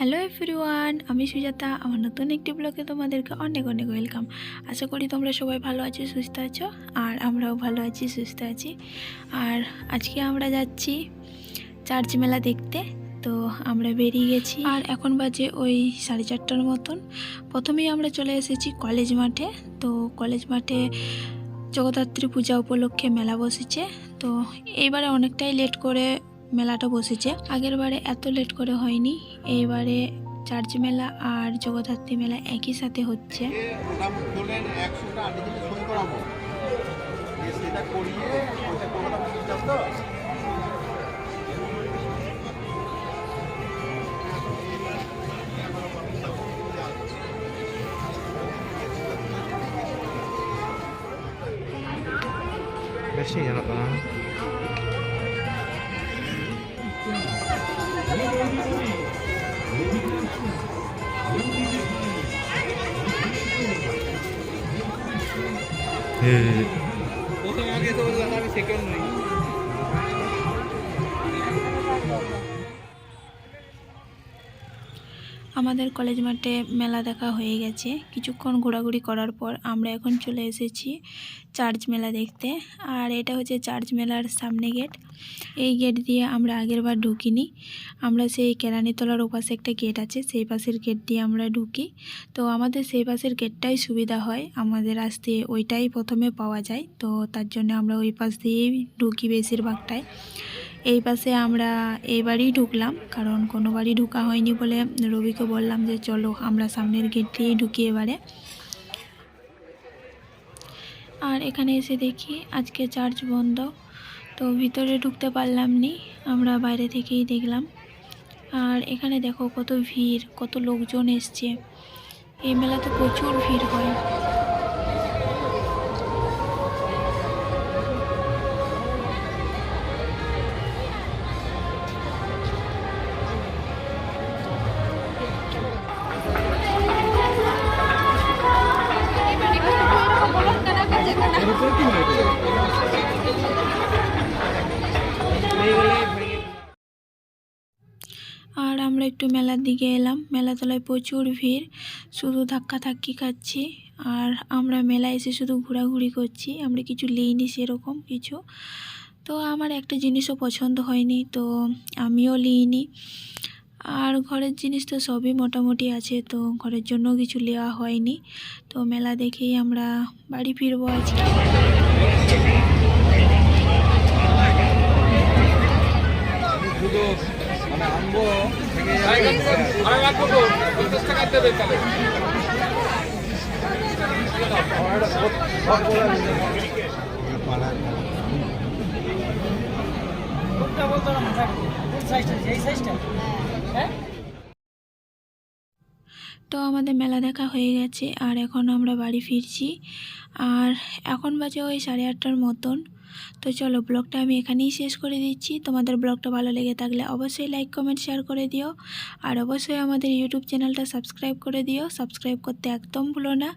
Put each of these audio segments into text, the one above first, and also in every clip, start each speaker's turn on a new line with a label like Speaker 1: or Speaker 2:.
Speaker 1: Hello everyone আমি সুজাতা। আমার নতুন একটি ব্লগে তোমাদেরকে অনেক অনেক ওয়েলকাম আশা করি তোমরা সবাই ভালো আছো, সুস্থ আছো, আর আমরাও ভালো আছি, সুস্থ আছি। আর আজকে আমরা যাচ্ছি চার্চ মেলা দেখতে। তো আমরা বেরিয়ে গেছি। আর এখন বাজে ওই সাড়ে চারটার মতন। প্রথমেই আমরা চলে এসেছি কলেজ মাঠে। তো কলেজ মাঠে জগদ্ধাত্রী পূজা উপলক্ষে মেলা বসেছে। তো এইবারে অনেকটাই লেট করে মেলাটা বসেছে। আগের বারে এত লেট করে হয়নি এইবারে চার্চ মেলা আর জগদ্ধাত্রী মেলা একই সাথে হচ্ছে।
Speaker 2: ওটা তোলেন একশোটা প্রথম আগে তো বললাম আমি সেকেন্ড নই
Speaker 1: আমাদের কলেজ মাঠে মেলা দেখা হয়ে গেছে। কিছুক্ষণ ঘোরাঘুরি করার পর আমরা এখন চলে এসেছি চার্চ মেলা দেখতে। আর এটা হচ্ছে চার্চ মেলার সামনে গেট। এই গেট দিয়ে আমরা আগের বার ঢুকিনি। আমরা সেই কেরানিতলার ওপাশে একটা গেট আছে, সেই পাশের গেট দিয়ে আমরা ঢুকি। তো আমাদের সেই পাশের গেটটাই সুবিধা হয়। আমাদের আসতে ওইটাই প্রথমে পাওয়া যায়। তো তার জন্য আমরা ওই পাশ দিয়েই ঢুকি বেশিরভাগটাই। এই পাশে আমরা এইবারই ঢুকলাম, কারণ কোনো বাড়ি ঢুকা হয়নি বলে রবিকে বললাম যে চলো আমরা সামনের গেট দিয়েই ঢুকি এবারে। আর এখানে এসে দেখি আজকে চার্চ বন্ধ, তো ভিতরে ঢুকতে পারলাম নি, আমরা বাইরে থেকেই দেখলাম। আর এখানে দেখো কত ভিড়, কত লোকজন এসছে। এই মেলাতে প্রচুর ভিড় হয়। আর আমরা একটু মেলার দিকে এলাম। মেলাতলায় প্রচুর ভিড়, শুধু ধাক্কা ধাক্কি খাচ্ছি। আর আমরা মেলায় এসে শুধু ঘোরাঘুরি করছি। আমরা কিছু লিইনি সেরকম কিছু। তো আমার একটা জিনিসও পছন্দ হয়নি, তো আমিও লিইনি। আর ঘরের জিনিস তো সবই মোটামুটি আছে, তো ঘরের জন্য কিছু নেওয়া হয়নি। তো মেলা দেখেই আমরা বাড়ি ফিরবো আজকে।
Speaker 2: আনব
Speaker 1: তো আমাদের মেলা দেখা হয়ে গেছে, আর এখন আমরা বাড়ি ফিরছি। আর এখন বাজে ওই সাড়ে আটটার মতন। তো চলো, ব্লগটা আমি এখানেই শেষ করে দিচ্ছি। তোমাদের ব্লগটা ভালো লেগে থাকলে অবশ্যই লাইক কমেন্ট শেয়ার করে দিও। আর অবশ্যই আমাদের ইউটিউব চ্যানেলটা সাবস্ক্রাইব করে দিও। সাবস্ক্রাইব করতে একদম ভুলো না।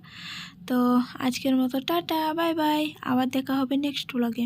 Speaker 1: তো আজকের মতো টাটা বাই বাই আবার দেখা হবে নেক্সট ব্লগে